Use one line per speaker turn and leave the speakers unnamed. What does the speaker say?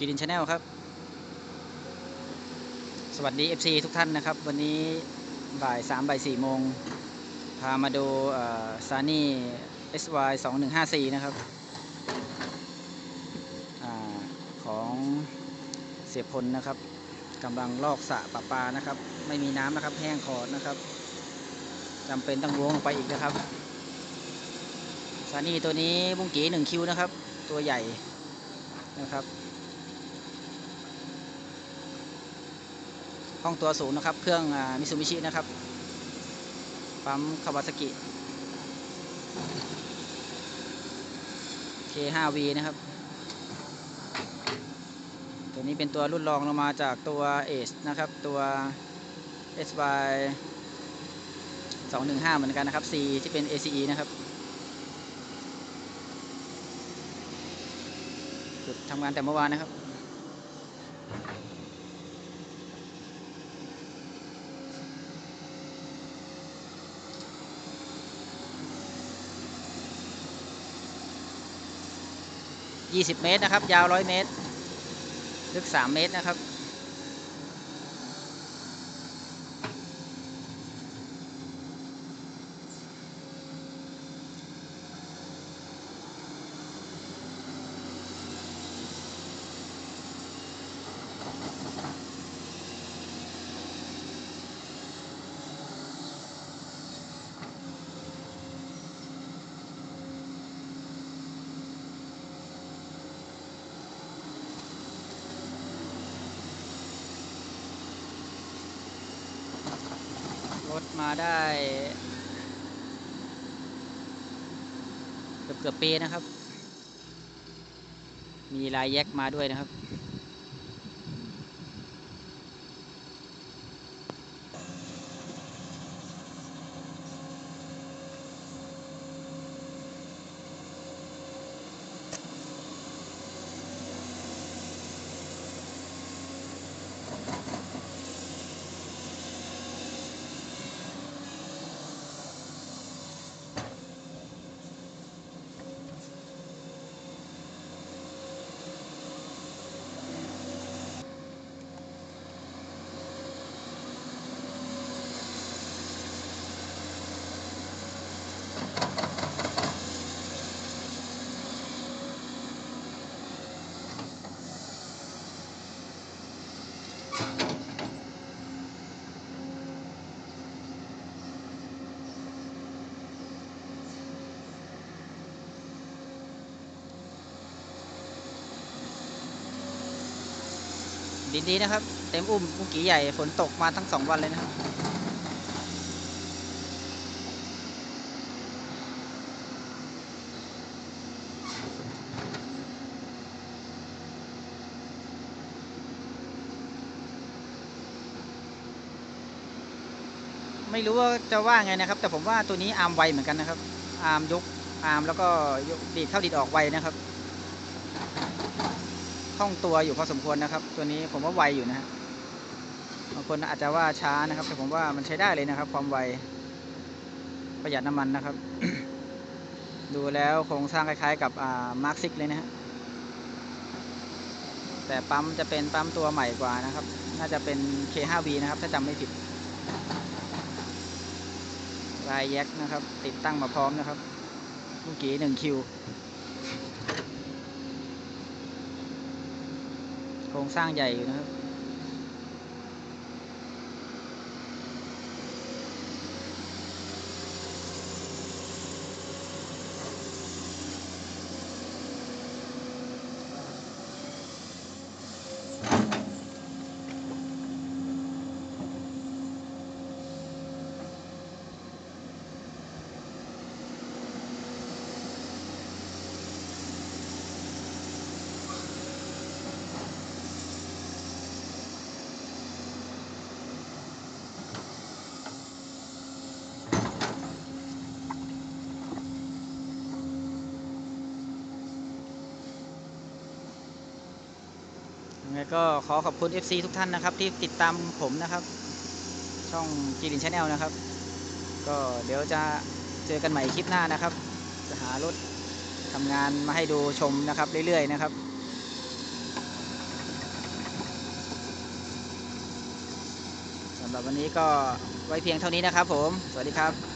กีดินชาแนลครับ สวัสดี FC ทุกท่านนะครับ วันนี้บ่าย3บ่าย4โมง พามาดูซานี่ SY 2154 นะครับอของเสียพลนะครับกำลังลอกสระปะปานะครับ ไม่มีน้ำนะครับ แห้งขอดนะครับจำเป็นต้องล้วงลงไปอีกนะครับซานี่ตัวนี้บุ้งกี1คิวนะครับ ตัวใหญ่นะครับ ห้องตัวสูงนะครับ เครื่องมิซูมิชินะครับ ปั๊มคาวาซากิ K5V นะครับ ตัวนี้เป็นตัวรุ่นรองลงมาจากตัว Ace นะครับ ตัว SY 215 เหมือนกันนะครับ C ที่เป็น ACE นะครับหยุดทำงานแต่เมื่อวานนะครับ 20 เมตรนะครับ ยาว 100 เมตร ลึก 3 เมตรนะครับ ถมาได้เกือบเกือบปีนะครับ มีลายแยกมาด้วยนะครับ ดินดีนะครับ เต็มอุ้มมุกี้ใหญ่ฝนตกมาทั้งสองวันเลยนะครับไม่รู้ว่าจะว่าไงนะครับ แต่ผมว่าตัวนี้อาร์มไวเหมือนกันนะครับ อาร์มยกอาร์มแล้วก็ยกดีดเข้าดีดออกไวนะครับ คล่องตัวอยู่พอสมควรนะครับ ตัวนี้ผมว่าไวอยู่นะฮะบางคนอาจจะว่าช้านะครับ แต่ผมว่ามันใช้ได้เลยนะครับ ความไวประหยัดน้ำมันนะครับ ดูแล้วโครงสร้างคล้ายๆกับอ่ามาร์คซิกเลยนะฮะแต่ปั๊มจะเป็นปั๊มตัวใหม่กว่านะครับ น่าจะเป็น K5V นะครับ ถ้าจำไม่ผิดลายแยกนะครับ ติดตั้งมาพร้อมนะครับเมื่อกี้หนึ่งคิว โค รงสร้างใหญ่อยู่นะครับ ไงก็ขอขอบคุณ FC ทุกท่านนะครับ ที่ติดตามผมนะครับ ช่องจีรินชาแนลนะครับ ก็เดี๋ยวจะเจอกันใหม่คลิปหน้านะครับ จะหารถทำงานมาให้ดูชมนะครับเรื่อยๆนะครับสำหรับวันนี้ก็ไว้เพียงเท่านี้นะครับผม สวัสดีครับ